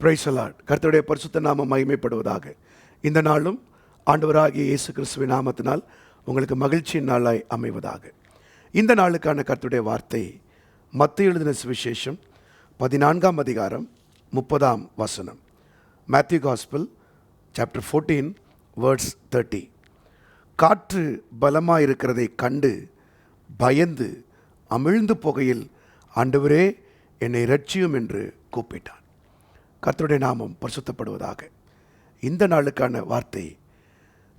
பிரைசலாட் கர்த்தருடைய பரிசுத்த நாம மகிமைப்படுவதாக. இந்த நாளும் ஆண்டவராகிய இயேசு கிறிஸ்துவின் நாமத்தினால் உங்களுக்கு மகிழ்ச்சியின் நாளாய் அமைவதாக. இந்த நாளுக்கான கர்த்தருடைய வார்த்தை மத்திய எழுதின சுவிசேஷம் பதினான்காம் அதிகாரம் முப்பதாம் வசனம். Matthew gospel chapter fourteen words thirty காற்று பலமாயிருக்கிறதை கண்டு பயந்து அமிழ்ந்து போகையில் ஆண்டவரே என்னை ரட்சியும் என்று கூப்பிட்டான் கர்த்தருடைய நாமம் பரிசுத்தப்படுவதாக. இந்த நாளுக்கான வார்த்தை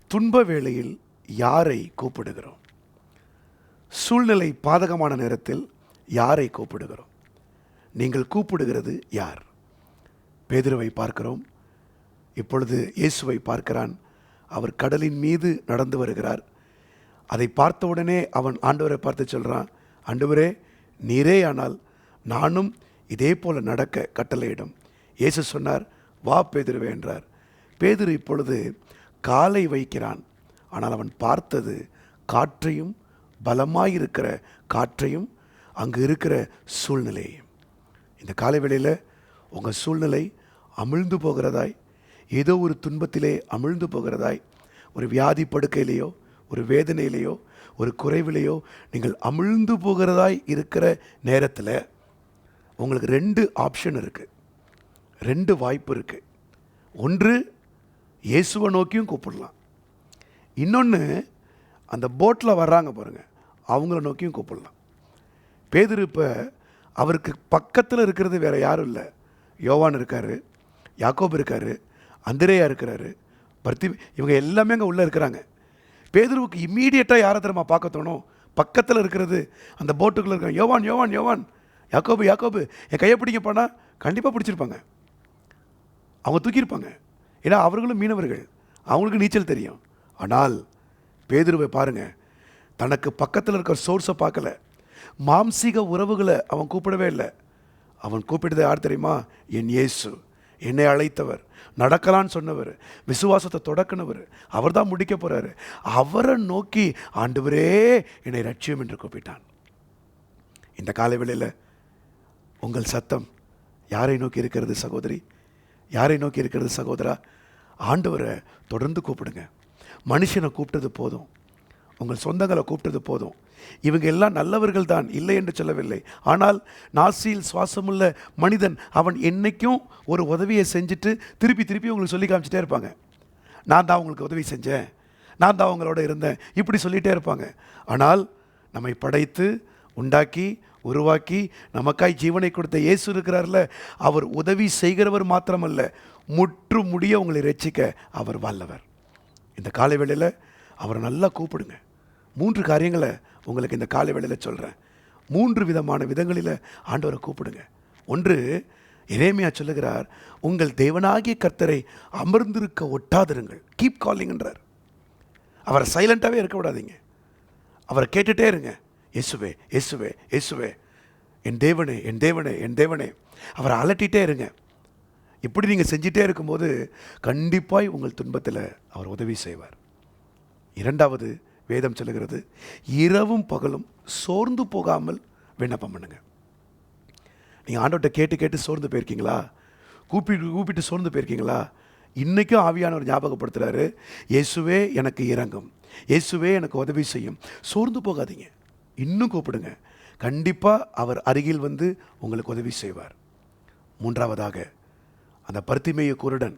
துன்ப வேளையில் யாரை கூப்பிடுகிறோம்? சூழ்நிலை பாதகமான நேரத்தில் யாரை கூப்பிடுகிறோம்? நீங்கள் கூப்பிடுகிறது யார்? பேதுருவை பார்க்கிறோம். இப்பொழுது இயேசுவை பார்க்கிறான். அவர் கடலின் மீது நடந்து வருகிறார். அதை பார்த்தவுடனே அவன் ஆண்டவரை பார்த்து சொல்கிறான் ஆண்டவரே நீரே ஆனால் நானும் இதே போல நடக்க கட்டளையிடும். இயேசு சொன்னார் வா பேதிரு என்றார். பேதிரு இப்பொழுது காலை வைக்கிறான். ஆனால் அவன் பார்த்தது காற்றையும் பலமாயிருக்கிற காற்றையும் அங்கு இருக்கிற சூழ்நிலையையும். இந்த காலை வேளையில் உங்கள் சூழ்நிலை அமிழ்ந்து போகிறதாய் ஏதோ ஒரு துன்பத்திலே அமிழ்ந்து போகிறதாய் ஒரு வியாதி படுக்கையிலேயோ ஒரு வேதனையிலேயோ ஒரு குறைவிலேயோ நீங்கள் அமிழ்ந்து போகிறதாய் இருக்கிற நேரத்தில் உங்களுக்கு ரெண்டு ஆப்ஷன் இருக்குது ரெண்டு வாய்ப்பு இருக்குது ஒன்று இயேசுவை நோக்கியும் கூப்பிடலாம். இன்னொன்று அந்த போட்டில் வர்றாங்க பாருங்கள் அவங்கள நோக்கியும் கூப்பிடலாம். பேதர் இப்போ அவருக்கு பக்கத்தில் இருக்கிறது வேறு யாரும் இல்லை. யோவான் இருக்கார் யாக்கோப் இருக்கார் அந்திரேயா இருக்கிறாரு பர்த்தி இவங்க எல்லாமே அங்கே உள்ளே இருக்கிறாங்க. பேதுருவுக்கு இம்மீடியட்டாக யாரை தெரியுமா பார்க்க தோணும்? பக்கத்தில் இருக்கிறது அந்த போட்டுக்குள்ளே இருக்காங்க யோவான் யோவான் யோவான் யாக்கோபு யாக்கோபு என் கையை பிடிக்க போனால் கண்டிப்பாக பிடிச்சிருப்பாங்க. அவங்க தூக்கியிருப்பாங்க. ஏன்னா அவர்களும் மீனவர்கள். அவங்களுக்கு நீச்சல் தெரியும். ஆனால் பேதுருவை பாருங்க. தனக்கு பக்கத்தில் இருக்கிற சோர்ஸை பார்க்கல. மாம்சீக உறவுகளை அவன் கூப்பிடவே இல்லை. அவன் கூப்பிட்டது யார் தெரியுமா? என் இயேசு. என்னை அழைத்தவர். நடக்கலான்னு சொன்னவர். விசுவாசத்தை தொடக்கினவர். அவர் தான் முடிக்க போகிறாரு அவரை நோக்கி ஆண்டவரே என்னை ரட்சியம் என்று கூப்பிட்டான். இந்த காலை வேளையில் உங்கள் சத்தம் யாரை நோக்கி இருக்கிறது சகோதரி? யாரை நோக்கி இருக்கிறது சகோதரா? ஆண்டவரை தொடர்ந்து கூப்பிடுங்க. மனுஷனை கூப்பிட்டது போதும். உங்கள் சொந்தங்களை கூப்பிட்டது போதும். இவங்க எல்லாம் நல்லவர்கள் தான் இல்லை என்று சொல்லவில்லை. ஆனால் நாசியில் சுவாசமுள்ள மனிதன் அவன் என்னைக்கும் ஒரு உதவியை செஞ்சுட்டு திருப்பி திருப்பி உங்களுக்கு சொல்லி காமிச்சிட்டே இருப்பாங்க. நான் தான் உங்களுக்கு உதவி செஞ்சேன். நான் தான் அவங்களோட இருந்தேன். இப்படி சொல்லிகிட்டே இருப்பாங்க. ஆனால் நம்மை படைத்து உண்டாக்கி உருவாக்கி நமக்காய் ஜீவனை கொடுத்த இயேசு இருக்கிறார்ல அவர் உதவி செய்கிறவர் மாத்திரமல்ல முற்று முடிய உங்களை ரட்சிக்க அவர் வல்லவர். இந்த காலை வேளையில் அவரை நல்லா கூப்பிடுங்க. மூன்று காரியங்களை உங்களுக்கு இந்த காலை வேளையில் சொல்கிறேன் மூன்று விதமான விதங்களில் ஆண்டவரை கூப்பிடுங்க. ஒன்று இறைமையாக சொல்லுகிறார் உங்கள் தேவனாகிய கர்த்தரை அமர்ந்திருக்க ஒட்டாதிருங்கள். கீப் காலிங்ன்றார் அவரை சைலண்ட்டாகவே இருக்க விடாதீங்க. அவரை கேட்டுட்டே இருங்க. இயேசுவே இயேசுவே இயேசுவே. என் தேவனே என் தேவனே என் தேவனே. அவரை அலட்டிகிட்டே இருங்க. இப்படி நீங்கள் செஞ்சிட்டே இருக்கும்போது கண்டிப்பாக உங்கள் துன்பத்தில் அவர் உதவி செய்வார். இரண்டாவது வேதம் சொல்லுகிறது இரவும் பகலும் சோர்ந்து போகாமல் விண்ணப்பம் பண்ணுங்க. நீங்கள் ஆண்டோட்ட கேட்டு கேட்டு சோர்ந்து போயிருக்கீங்களா? கூப்பிட்டு கூப்பிட்டு சோர்ந்து போயிருக்கீங்களா? இன்றைக்கும் ஆவியானவர் ஞாபகப்படுத்துகிறாரு இயேசுவே எனக்கு இறங்கும். இயேசுவே எனக்கு உதவி செய்யும். சோர்ந்து போகாதீங்க. இன்னும் கூப்பிடுங்க. கண்டிப்பாக அவர் அருகில் வந்து உங்களுக்கு உதவி செய்வார். மூன்றாவதாக அந்த பருத்திமேய குருடன்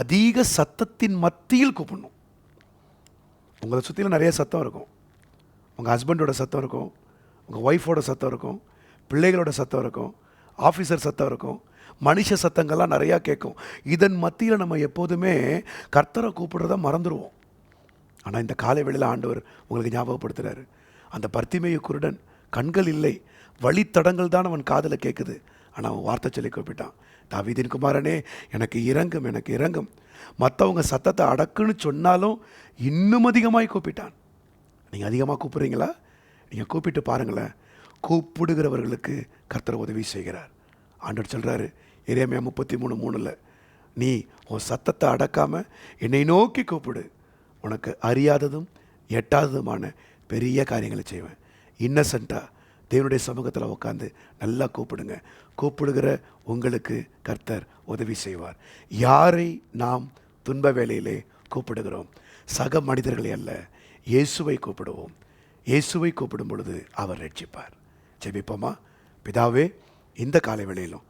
அதிக சத்தத்தின் மத்தியில் கூப்பிடணும். உங்களை சுற்றிலும் நிறைய சத்தம் இருக்கும். உங்கள் ஹஸ்பண்டோட சத்தம் இருக்கும். உங்கள் ஒய்ஃபோட சத்தம் இருக்கும். பிள்ளைகளோட சத்தம் இருக்கும். ஆஃபீஸர் சத்தம் இருக்கும். மனுஷ சத்தங்கள்லாம் நிறையா கேட்கும். இதன் மத்தியில் நம்ம எப்போதுமே கர்த்தரை கூப்பிடுறத மறந்துடுவோம் ஆனால் இந்த காலை வேளையில் ஆண்டவர் உங்களுக்கு ஞாபகப்படுத்துகிறாரு அந்த பர்த்திமேய குருடன் கண்கள் இல்லை வழித்தடங்கள் தான் அவன் காதில் கேட்குது. ஆனால் அவன் வார்த்தை சொல்லி கூப்பிட்டான். தாவிதின் குமாரனே எனக்கு இறங்கும் எனக்கு இறங்கும் மற்றவங்க சத்தத்தை அடக்குன்னு சொன்னாலும் இன்னும் அதிகமாய் கூப்பிட்டான். நீங்கள் அதிகமாக கூப்பிட்றீங்களா? நீங்கள் கூப்பிட்டு பாருங்களேன். கூப்பிடுகிறவர்களுக்கு கர்த்தர் உதவி செய்கிறார். ஆண்டவர் சொல்கிறாரு இறைமையா முப்பத்தி மூணு மூணில் நீ உன் சத்தத்தை அடக்காமல் என்னை நோக்கி கூப்பிடு. உனக்கு அறியாததும் எட்டாததுமான பெரிய காரியங்களை செய்வேன். இன்னசென்ட்டாக தேவனுடைய சமூகத்தில் உட்காந்து நல்லா கூப்பிடுங்க. கூப்பிடுகிற உங்களுக்கு கர்த்தர் உதவி செய்வார். யாரை நாம் துன்ப வேலையிலே கூப்பிடுகிறோம்? சக மனிதர்களை அல்ல இயேசுவை கூப்பிடுவோம். இயேசுவை கூப்பிடும் பொழுது அவர் ரட்சிப்பார். ஜெபிப்போமா? பிதாவே இந்த காலை வேளையிலும்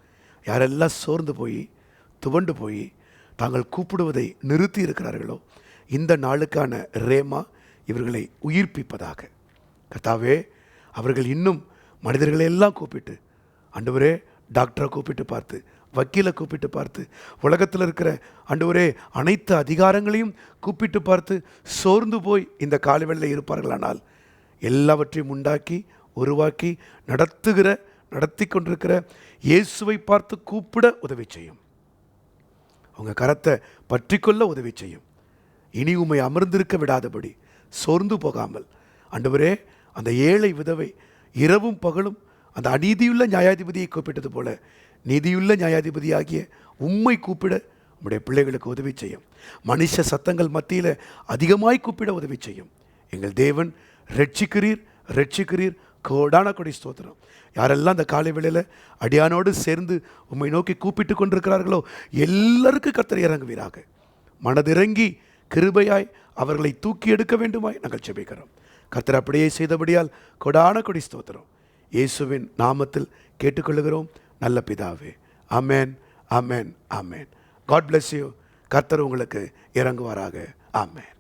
யாரெல்லாம் சோர்ந்து போய் துவண்டு போய் தாங்கள் கூப்பிடுவதை நிறுத்தி இருக்கிறார்களோ இந்த நாளுக்கான ரேமா இவர்களை உயிர்ப்பிப்பதாக. கர்த்தாவே அவர்கள் இன்னும் மனிதர்களை எல்லாம் கூப்பிட்டு ஆண்டவரே டாக்டரை கூப்பிட்டு பார்த்து வக்கீலை கூப்பிட்டு பார்த்து உலகத்தில் இருக்கிற ஆண்டவரே அனைத்து அதிகாரங்களையும் கூப்பிட்டு பார்த்து சோர்ந்து போய் இந்த காலவெளியில் இருப்பார்களானால் எல்லாவற்றையும் உண்டாக்கி உருவாக்கி நடத்துகிற நடத்தி கொண்டிருக்கிற இயேசுவை பார்த்து கூப்பிட உதவி செய்யும். உங்கள் கரத்தை பற்றிக்கொள்ள உதவி செய்யும். இனி உம்மை அமர்ந்திருக்க விடாதபடி சோர்ந்து போகாமல். அண்டவரே அந்த ஏழை விதவை இரவும் பகலும் அந்த அநீதியுள்ள நியாயாதிபதியை கூப்பிட்டது போல நீதியுள்ள நியாயாதிபதியாகிய உம்மை கூப்பிட நம்முடைய பிள்ளைகளுக்கு உதவி செய்யும். மனுஷ சத்தங்கள் மத்தியில் அதிகமாய் கூப்பிட உதவி செய்யும். எங்கள் தேவன் ரட்சிக்கிறீர் ரட்சிக்கிறீர் கோடான கொடி ஸ்தோத்திரம். யாரெல்லாம் அந்த காலை வேளையில் அடியானோடு சேர்ந்து உம்மை நோக்கி கூப்பிட்டு கொண்டிருக்கிறார்களோ எல்லாருக்கும் கர்த்தர் இறங்குவீராக. மனதிறங்கி கிருபையாய் அவர்களை தூக்கி எடுக்க வேண்டுமாய் நாங்கள் செபிக்கிறோம் கர்த்தர் அப்படியே செய்தபடியால் கொடான கொடி ஸ்தோத்திரம். இயேசுவின் நாமத்தில் கேட்டுக்கொள்கிறோம் நல்ல பிதாவே. அமேன் அமேன் அமேன் காட் பிளஸ் யூ கர்த்தர் உங்களுக்கு இறங்குவாராக. ஆமென்.